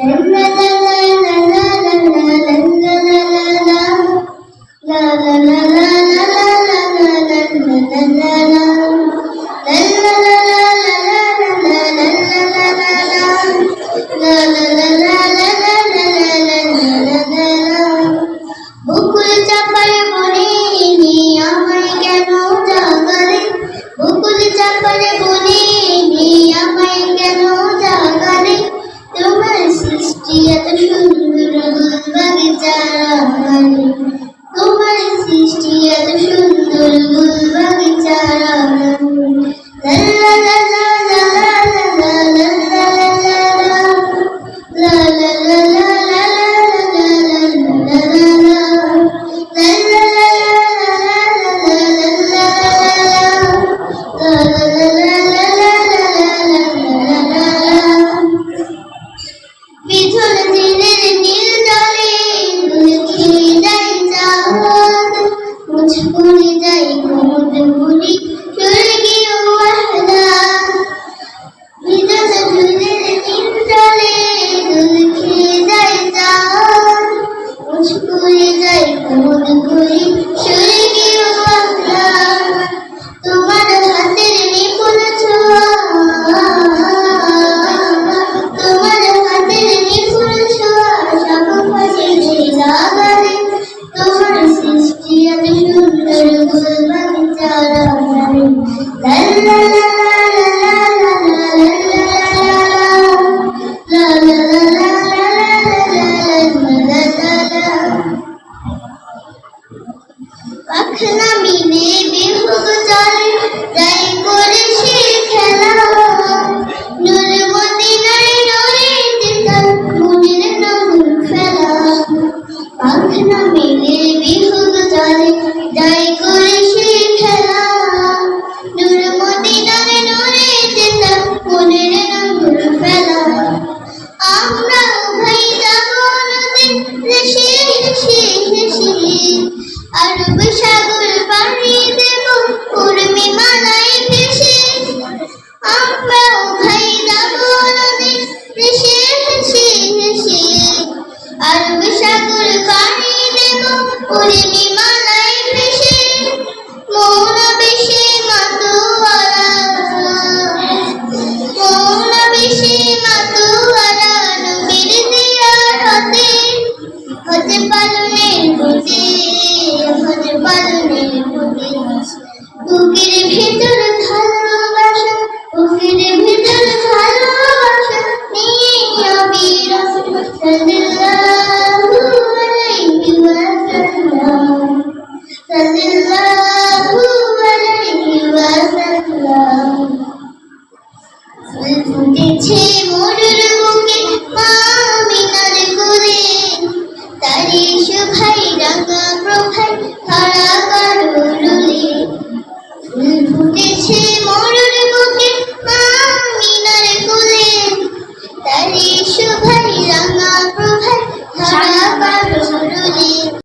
Amen. 爱是纳米棉。ডুবে সাগর বাড়িয়ে দেব, উর্মি মানাই ভেসে। আমরা উভয় যাব হেসে হেসে হেসে আরবে সাগর বাড়িয়ে হতে। হতে পালনের হতে বাদনের বুকে বুকের ভেতর ভালোবাসা বুকের ভেতর ভালোবাসা নিয়ে